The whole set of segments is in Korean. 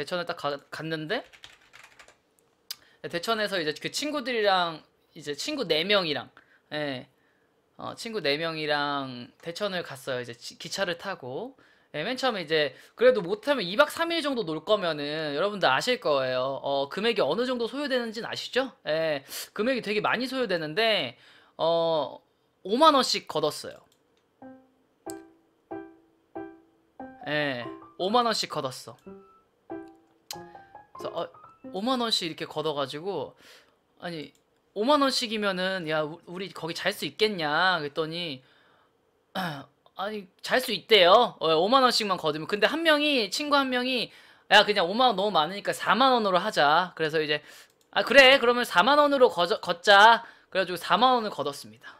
대천을 딱 가- 갔는데 대천에서 이제 그 친구들이랑 이제 친구 네 명이랑 예. 어, 친구 네 명이랑 대천을 갔어요. 이제 지- 기차를 타고. 예, 맨 처음에 이제 그래도 못하면 2박 3일 정도 놀 거면은 여러분들 아실 거예요. 어, 금액이 어느 정도 소요되는지는 아시죠? 예. 금액이 되게 많이 소요되는데 어 5만 원씩 걷었어요. 예. 5만 원씩 걷었어. 그래서 어, 5만 원씩 이렇게 걷어가지고 아니 5만 원씩이면은 야 우- 우리 거기 잘 수 있겠냐 그랬더니 아니 잘 수 있대요. 어, 5만 원씩만 걷으면 근데 한 명이 친구 한 명이 야 그냥 5만 원 너무 많으니까 4만 원으로 하자. 그래서 이제 아 그래 그러면 4만 원으로 걷, 걷자. 그래가지고 4만 원을 걷었습니다.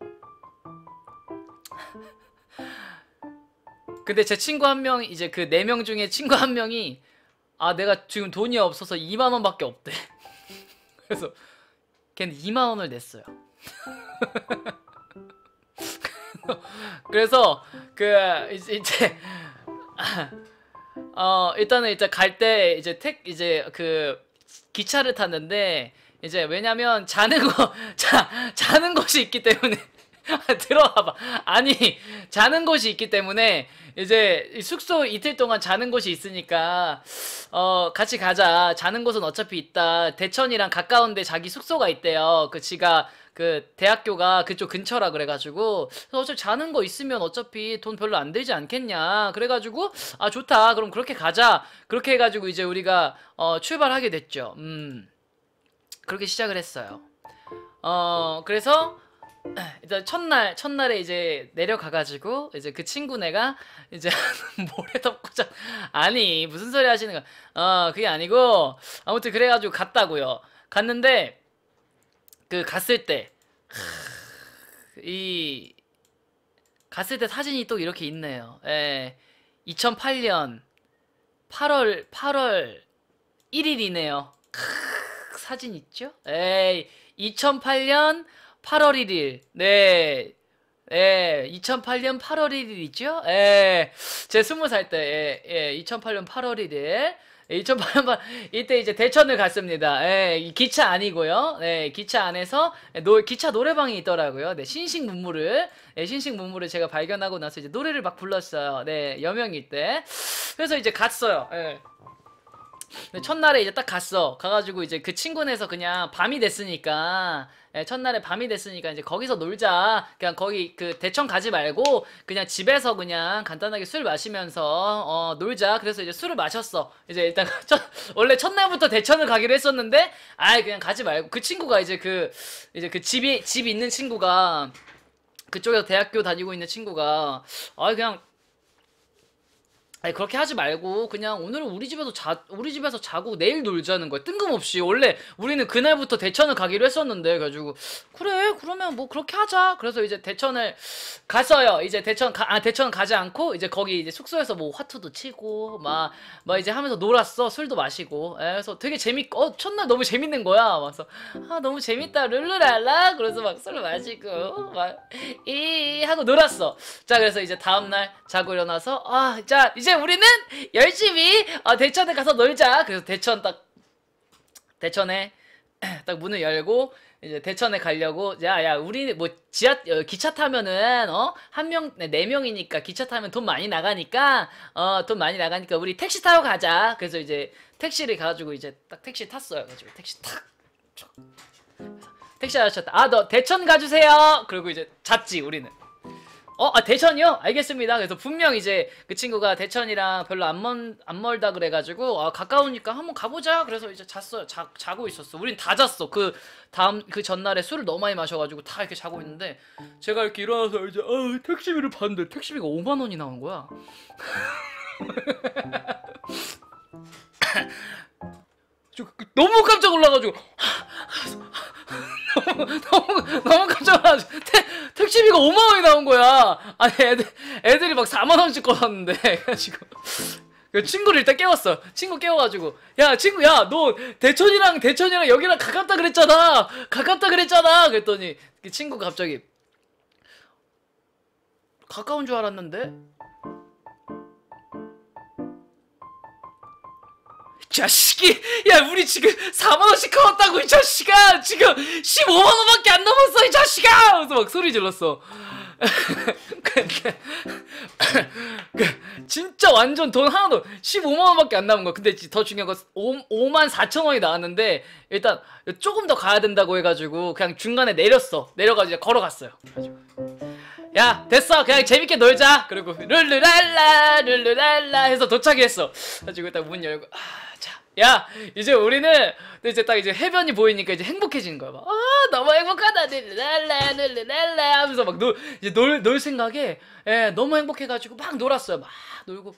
근데 제 친구 한 명 이제 그 네 명 중에 친구 한 명이 아 내가 지금 돈이 없어서 2만 원 밖에 없대. 그래서 걔는 2만 원을 냈어요. 그래서 그 이제, 어 일단은 이제 갈 때 이제 택 이제 그 기차를 탔는데 이제 왜냐면 자는 거 자, 자는 곳이 있기 때문에 들어와봐. 아니 자는 곳이 있기 때문에 이제 이 숙소 이틀 동안 자는 곳이 있으니까 어 같이 가자. 자는 곳은 어차피 있다. 대천이랑 가까운데 자기 숙소가 있대요. 그 지가 그 대학교가 그쪽 근처라 그래가지고. 어차피 자는 거 있으면 어차피 돈 별로 안 들지 않겠냐. 그래가지고 아 좋다. 그럼 그렇게 가자. 그렇게 해가지고 이제 우리가 어 출발하게 됐죠. 음. 그렇게 시작을 했어요. 어 그래서 일단 첫날 첫날에 이제 내려가가지고 이제 그 친구네가 이제 모래 덮고 자 아니 무슨 소리 하시는 거야 어 그게 아니고 아무튼 그래가지고 갔다고요 갔는데 그 갔을 때 이 갔을 때 사진이 또 이렇게 있네요. 예. 2008년 8월 8월 1일이네요. 사진 있죠? 에이 2008년 8월 1일. 네. 예, 2008년 8월 1일이죠? 예, 제 20살 때, 예, 예, 2008년 8월 1일. 2008년 이때 이제 대천을 갔습니다. 예, 이 기차 아니고요. 네, 기차 안에서 노, 기차 노래방이 있더라고요. 네, 신식 문물을 네, 신식 문물을 제가 발견하고 나서 이제 노래를 막 불렀어요. 네, 여명일 때. 그래서 이제 갔어요. 예. 네, 첫날에 이제 딱 갔어. 가가지고 이제 그 친구네서 그냥 밤이 됐으니까, 예, 첫날에 밤이 됐으니까 이제 거기서 놀자. 그냥 거기 그 대천 가지 말고 그냥 집에서 그냥 간단하게 술 마시면서 어, 놀자. 그래서 이제 술을 마셨어. 이제 일단 첫, 원래 첫날부터 대천을 가기로 했었는데, 아이 그냥 가지 말고 그 친구가 이제 그 이제 그 집이 집 있는 친구가 그쪽에서 대학교 다니고 있는 친구가 아 그냥 아니 그렇게 하지 말고 그냥 오늘은 우리 집에서 자 우리 집에서 자고 내일 놀자는 거야. 뜬금없이. 원래 우리는 그날부터 대천을 가기로 했었는데 그래가지고 그래 그러면 뭐 그렇게 하자. 그래서 이제 대천을 갔어요. 이제 대천 가, 아 대천 가지 않고 이제 거기 이제 숙소에서 뭐 화투도 치고 막막 이제 하면서 놀았어. 술도 마시고. 에, 그래서 되게 재밌 어 첫날 너무 재밌는 거야. 그래서 아 너무 재밌다. 룰루랄라. 그래서 막술 마시고 막 이 하고 놀았어. 자 그래서 이제 다음 날 자고 일어나서 아자 이제 우리는 열심히 어, 대천에 가서 놀자. 그래서 대천 딱 대천에 딱 문을 열고 이제 대천에 가려고 야야 우리 뭐 지하 어, 기차 타면은 어한 명 네 명이니까 기차 타면 돈 많이 나가니까 어 돈 많이 나가니까 우리 택시 타고 가자. 그래서 이제 택시를 가지고 이제 딱 택시 탔어요. 가지고 택시 탁 촥. 택시 아저씨 아너 대천 가주세요. 그리고 이제 잤지 우리는 어, 아, 대천이요? 알겠습니다. 그래서 분명 이제 그 친구가 대천이랑 별로 안, 멀, 안 멀다 그래가지고, 아, 가까우니까 한번 가보자. 그래서 이제 잤어요. 자, 자고 있었어. 우린 다 잤어. 그 다음, 그 전날에 술을 너무 많이 마셔가지고 다 이렇게 자고 있는데, 제가 이렇게 일어나서 이제, 아, 택시비를 봤는데, 택시비가 5만원이 나온 거야. 저, 그, 너무 깜짝 놀라가지고, 너무, 너무, 깜짝 택, 택시비가 5만 원이 나온 거야. 아니, 애들, 애들이 막 4만 원씩 꺼놨는데, 그래가지고. 그 친구를 일단 깨웠어. 친구 깨워가지고. 야, 친구, 야, 너 대천이랑, 대천이랑 여기랑 가깝다 그랬잖아. 가깝다 그랬잖아. 그랬더니, 그 친구가 갑자기, 가까운 줄 알았는데? 자식이 야 우리 지금 4만원씩 커왔다고 이 자식아 지금 15만원밖에 안 남았어 이 자식아! 하면서 막 소리 질렀어. 진짜 완전 돈 하나도 15만원밖에 안 남은 거야. 근데 더 중요한 건 5, 만 4천원이 나왔는데 일단 조금 더 가야 된다고 해가지고 그냥 중간에 내렸어. 내려가지고 걸어갔어요. 그래가지고 야 됐어. 그냥 재밌게 놀자. 그리고 룰루랄라 룰루랄라 해서 도착했어. 가지고 딱 문 열고 아자 야 이제 우리는 이제 딱 이제 해변이 보이니까 이제 행복해지는 거야. 막아 너무 행복하다. 룰루랄라 룰루랄라 하면서 막 놀 이제 놀, 놀 생각에 예 너무 행복해가지고 막 놀았어요. 막 놀고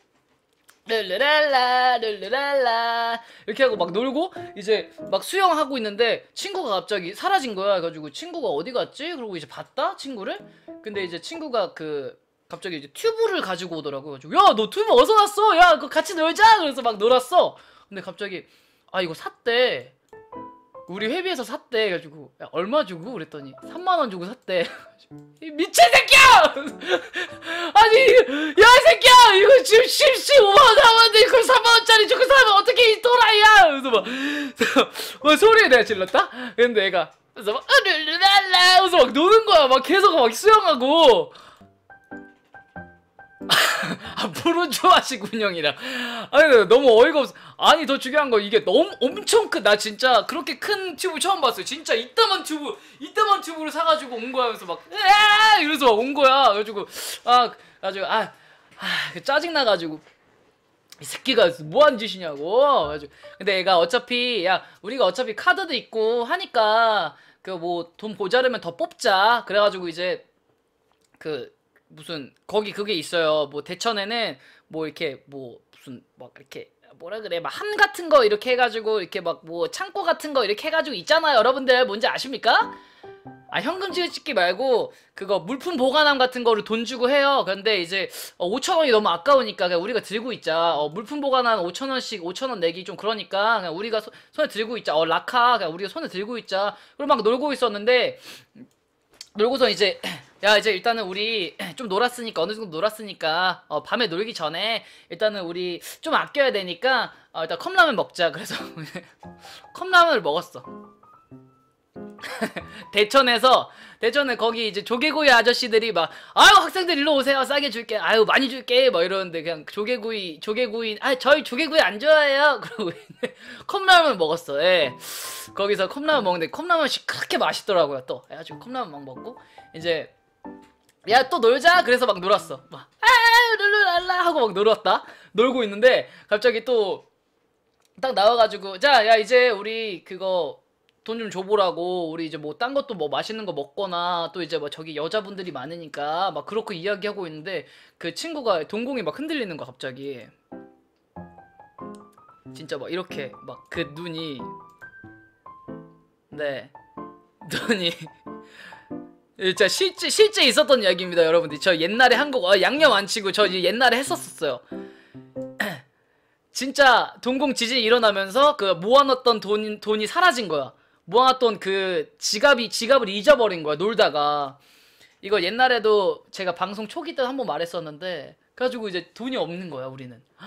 룰루랄라 룰루랄라. 이렇게 하고 막 놀고 이제 막 수영하고 있는데 친구가 갑자기 사라진 거야. 그래가지고 친구가 어디 갔지? 그러고 이제 봤다 친구를. 근데 이제 친구가 그 갑자기 이제 튜브를 가지고 오더라고 그래가지고 야 너 튜브 어디서 났어? 야 그거 같이 놀자! 그래서 막 놀았어. 근데 갑자기 아 이거 샀대 우리 회비에서 샀대. 그래가지고 야 얼마 주고? 그랬더니 3만 원 주고 샀대. 이 미친 새끼야! 아니 야이 새끼야! 이거 지금 10, 15만 원 남았는데 이걸 3만 원짜리 주고 사면 어떻게 이 또라이야? 그래서 막, 막 소리를 내가 질렀다? 근데 얘가 그래서 막 으르르랄라! 하면서 막 노는 거야. 막 계속 막 수영하고. 아 푸르주아식 운영이랑 아니 너무 어이가 없어 아니 더 중요한 거 이게 너무 엄청 큰 나 진짜 그렇게 큰 튜브 처음 봤어요. 진짜 이따만 튜브 이따만 튜브를 사가지고 온 거야. 하면서 막 으아 이러면서 막 온 거야. 그래가지고 아 가지고 아, 아 짜증 나가지고. 이 새끼가 뭐하는 짓이냐고. 그래가지고. 근데 얘가 어차피 야 우리가 어차피 카드도 있고 하니까 그 뭐 돈 모자르면 더 뽑자. 그래가지고 이제 그 무슨 거기 그게 있어요. 뭐 대천에는 뭐 이렇게 뭐 무슨 막 이렇게 뭐라 그래 막 함 같은 거 이렇게 해가지고 이렇게 막 뭐 창고 같은 거 이렇게 해가지고 있잖아요. 여러분들 뭔지 아십니까? 아 현금 찍기 말고 그거 물품 보관함 같은 거를 돈 주고 해요. 그런데 이제 어, 5천 원이 너무 아까우니까 그냥 우리가 들고 있자. 어, 물품 보관함 5천 원씩 5천 원 내기 좀 그러니까 그냥 우리가 소, 손에 들고 있자. 어 라카 그냥 우리가 손에 들고 있자. 그리고 막 놀고 있었는데 놀고서 이제 야 이제 일단은 우리 좀 놀았으니까 어느 정도 놀았으니까 어, 밤에 놀기 전에 일단은 우리 좀 아껴야 되니까 어, 일단 컵라면 먹자. 그래서 컵라면을 먹었어. 대천에서 대천에 거기 이제 조개구이 아저씨들이 막 아유 학생들 일로 오세요. 싸게 줄게. 아유 많이 줄게. 뭐 이러는데 그냥 조개구이 조개구이 아 저희 조개구이 안 좋아해요. 그러고 컵라면 먹었어. 예. 거기서 컵라면 먹는데 컵라면이 그렇게 맛있더라고요 또. 해가지고 컵라면 막 먹고 이제 야 또 놀자. 그래서 막 놀았어. 막아 룰루랄라. 하고 막 놀았다. 놀고 있는데 갑자기 또 딱 나와가지고 자 야 이제 우리 그거 돈 좀 줘보라고. 우리 이제 뭐 딴 것도 뭐 맛있는 거 먹거나 또 이제 뭐 저기 여자분들이 많으니까 막 그렇게 이야기하고 있는데 그 친구가 동공이 막 흔들리는 거 갑자기. 진짜 막 이렇게 막 그 눈이. 네. 눈이. 진짜 실제 실제 있었던 이야기입니다 여러분들. 저 옛날에 한국 어, 양념 안 치고 저 옛날에 했었었어요. 진짜 동공 지진이 일어나면서 그 모아놨던 돈, 돈이 사라진 거야 모아놨던 그 지갑이 지갑을 잊어버린 거야 놀다가. 이거 옛날에도 제가 방송 초기 때 한 번 말했었는데 그래가지고 이제 돈이 없는 거야 우리는.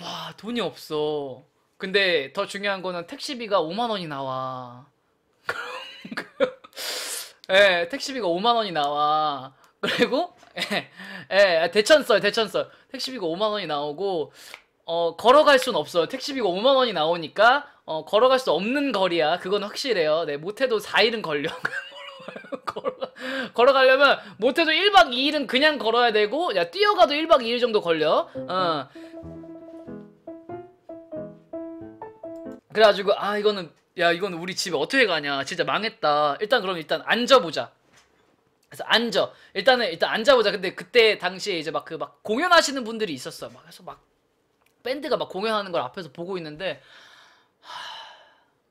와 돈이 없어. 근데 더 중요한 거는 택시비가 5만 원이 나와. 예 택시비가 5만 원이 나와. 그리고 예, 예 대천썰 대천썰 택시비가 5만 원이 나오고 어 걸어갈 순 없어요. 택시비가 5만 원이 나오니까 어 걸어갈 수 없는 거리야. 그건 확실해요. 네 못해도 4일은 걸려 걸어, 걸어가려면 못해도 1박 2일은 그냥 걸어야 되고 야 뛰어가도 1박 2일 정도 걸려. 어. 그래가지고 아 이거는 야 이거는 우리 집에 어떻게 가냐. 진짜 망했다. 일단 그럼 일단 앉아보자. 그래서 앉아. 일단은 일단 앉아보자. 근데 그때 당시에 이제 막 그 막 공연하시는 분들이 있었어 막 그래서 막 밴드가 막 공연하는 걸 앞에서 보고 있는데 하,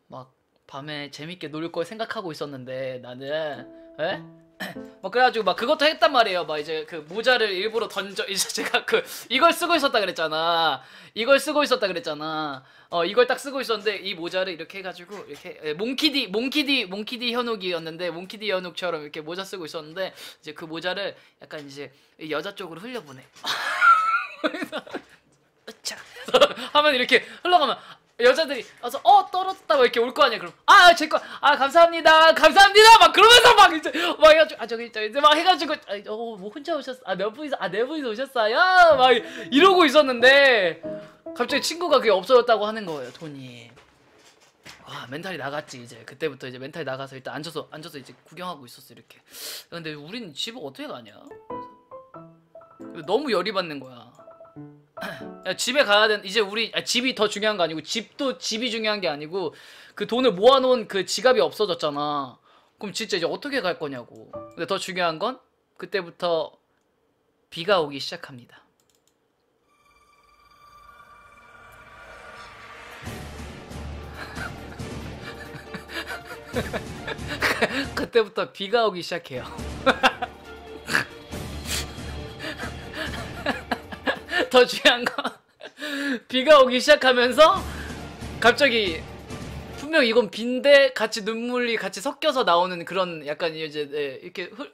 막 밤에 재밌게 놀 걸 생각하고 있었는데 나는 에? 막 그래가지고 막 그것도 했단 말이에요. 막 이제 그 모자를 일부러 던져 이제 제가 그 이걸 쓰고 있었다 그랬잖아. 이걸 쓰고 있었다 그랬잖아. 어 이걸 딱 쓰고 있었는데 이 모자를 이렇게 해가지고 이렇게 예, 몽키디 몽키디 몽키디 현욱이었는데 몽키디 현욱처럼 이렇게 모자 쓰고 있었는데 이제 그 모자를 약간 이제 여자 쪽으로 흘려보내. 하면 이렇게 흘러가면 여자들이 와서 어 떨어졌다. 고 이렇게 올 거 아니야 그럼 아제거아 감사합니다. 감사합니다. 막 그러면서 막 이제 막 해가지고 아 저기 저 이제 막 해가지고 어뭐 혼자 오셨어 아몇 분이서 아네 분이서 오셨어요? 막 이러고 있었는데 갑자기 친구가 그게 없어졌다고 하는 거예요 돈이. 와 멘탈이 나갔지 이제. 그때부터 이제 멘탈이 나가서 일단 앉아서 앉아서 이제 구경하고 있었어 이렇게. 근데 우린 집을 어떻게 가냐? 너무 열이 받는 거야 야, 집에 가야 된 이제 우리 아, 집이 더 중요한 거 아니고 집도 집이 중요한 게 아니고 그 돈을 모아놓은 그 지갑이 없어졌잖아. 그럼 진짜 이제 어떻게 갈 거냐고. 근데 더 중요한 건 그때부터 비가 오기 시작합니다. 그때부터 비가 오기 시작해요. 더 중요한 건 비가 오기 시작하면서 갑자기 분명 이건 빈데 같이 눈물이 같이 섞여서 나오는 그런 약간 이제 네, 이렇게 흘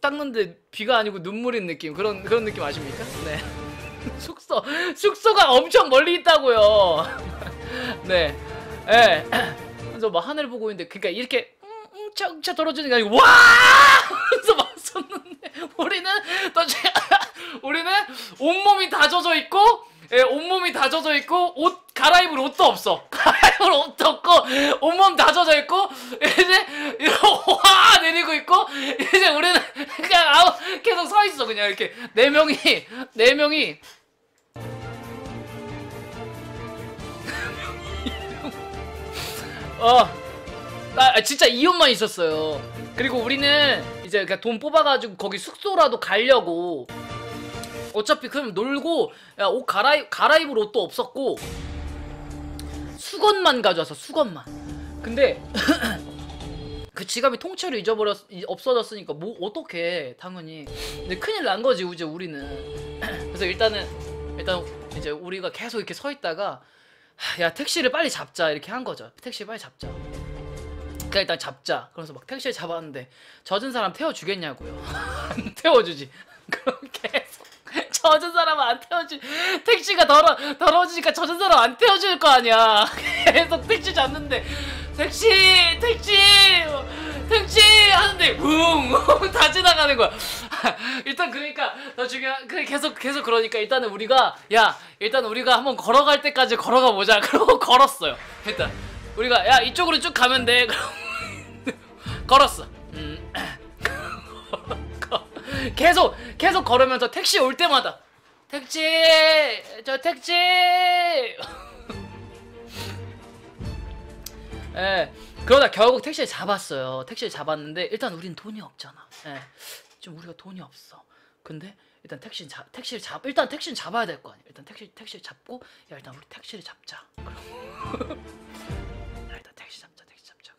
닦는데 비가 아니고 눈물인 느낌 그런 그런 느낌 아십니까? 네. 숙소 숙소가 엄청 멀리 있다고요. 네. 예. 네. 그래서 막 하늘 보고 있는데 그러니까 이렇게 웅차 웅차 떨어지는 게 아니고 와! 하면서 막 섰는데 우리는 또 우리는 온몸이 다 젖어 있고 예, 온몸이 다 젖어 있고 옷 갈아입을 옷도 없어. 갈아입을 옷도 없고 온몸 다 젖어 있고 이제 이러고 와 내리고 있고 이제 우리는 그냥 아무 계속 서 있어 그냥 이렇게 네 명이 네 명이 어, 나 아, 진짜 이 옷만 있었어요. 그리고 우리는 이제 돈 뽑아가지고 거기 숙소라도 가려고 어차피 그럼 놀고 야, 옷 갈아입 갈아입을 옷도 없었고 수건만 가져와서 수건만. 근데 그 지갑이 통째로 잊어버렸 없어졌으니까 뭐 어떻게 당연히. 근데 큰일 난 거지 이제 우리는. 그래서 일단은 일단 이제 우리가 계속 이렇게 서 있다가 야 택시를 빨리 잡자 이렇게 한 거죠. 택시 빨리 잡자. 그러니까 일단 잡자. 그래서 막 택시를 잡았는데 젖은 사람 태워주겠냐고요. 안 태워주지. 계속 젖은 사람 안 태워주 택시가 더러, 더러워지니까 젖은 사람 안 태워줄 거 아니야. 계속 택시 잡는데 택시 택시 택시 하는데 웅다 지나가는 거야. 일단 그러니까 더 중요한 그 계속 계속 그러니까 일단은 우리가 야 일단 우리가 한번 걸어갈 때까지 걸어가 보자. 그러고 걸었어요. 일단 우리가 야 이쪽으로 쭉 가면 돼. 걸었어. 음. 계속 계속 걸으면서 택시 올 때마다 택시 저 택시 예 그러다 결국 택시를 잡았어요 택시를 잡았는데 일단 우린 돈이 없잖아 예. 지금 우리가 돈이 없어. 근데 일단 택시 잡 택시를 잡 일단 택시는 잡아야 될 거 아니야. 일단 택시 택시를 잡고 야 일단 우리 택시를 잡자. 야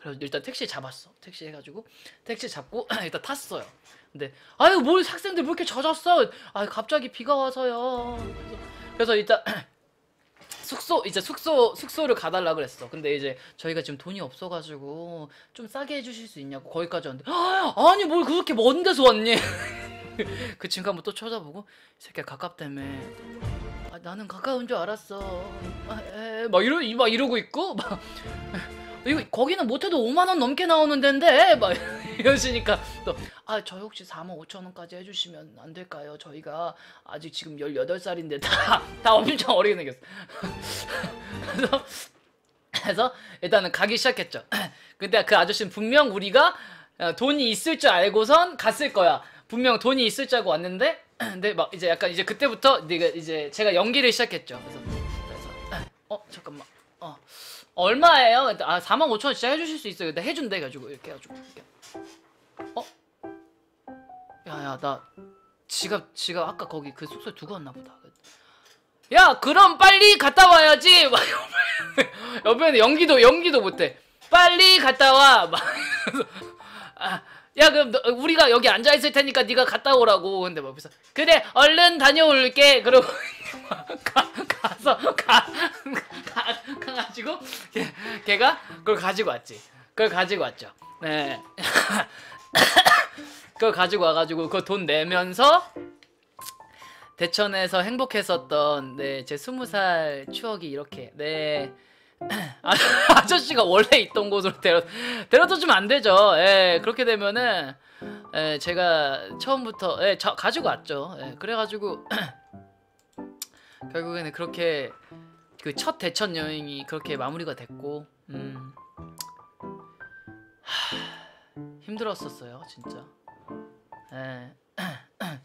그래서 일단 택시 잡았어. 택시 해가지고 택시 잡고 일단 탔어요. 근데 아유 뭘 학생들 왜 이렇게 젖었어? 아 갑자기 비가 와서요. 그래서, 그래서 일단 숙소 이제 숙소 숙소를 가달라 그랬어. 근데 이제 저희가 지금 돈이 없어가지고 좀 싸게 해주실 수 있냐고 거기까지 왔는데 아니 뭘 그렇게 먼 데서 왔니? 그 친구 한번 또 쳐다보고 이 새끼 가깝다며. 아, 나는 가까운 줄 알았어. 아, 에, 막 이러 막 이러고 있고 막 이거 거기는 못해도 5만 원 넘게 나오는 데인데 막 이러시니까 또 아 저 혹시 4만 5천 원까지 해주시면 안 될까요? 저희가 아직 지금 18살인데 다 다 엄청 어리게 생겼어. 그래서 그래서 일단은 가기 시작했죠. 근데 그 아저씨는 분명 우리가 어, 돈이 있을 줄 알고선 갔을 거야. 분명 돈이 있을 줄 알고 왔는데 근데 막 이제 약간 이제 그때부터 이제 제가 연기를 시작했죠. 그래서 그래서 어 잠깐만 어 얼마예요? 아 4만 5천 원 진짜 해주실 수 있어요. 근데 해준대 가지고 이렇게 해가지고 이렇게. 어? 야야 나 지갑 지갑 아까 거기 그 숙소에 두고 왔나 보다. 야 그럼 빨리 갔다 와야지. 막 옆에는 연기도 연기도 못해. 빨리 갔다 와. 막 아, 야 그럼 너, 우리가 여기 앉아 있을 테니까 네가 갔다 오라고. 근데 뭐 그래서 그래 얼른 다녀올게. 그러고 가, 가서 가, 가 가 가지고 걔, 걔가 그걸 가지고 왔지. 그걸 가지고 왔죠. 네. 그걸 가지고 와가지고 그 돈 내면서 대천에서 행복했었던 네, 제 스무 살 추억이 이렇게 네. 아, 아저씨가 원래 있던 곳으로 데려 데려다 주면 안 되죠. 예, 그렇게 되면은 예, 제가 처음부터 예, 저, 가지고 왔죠. 예, 그래가지고 결국에는 그렇게 그 첫 대천 여행이 그렇게 마무리가 됐고 음, 하, 힘들었었어요, 진짜. 예.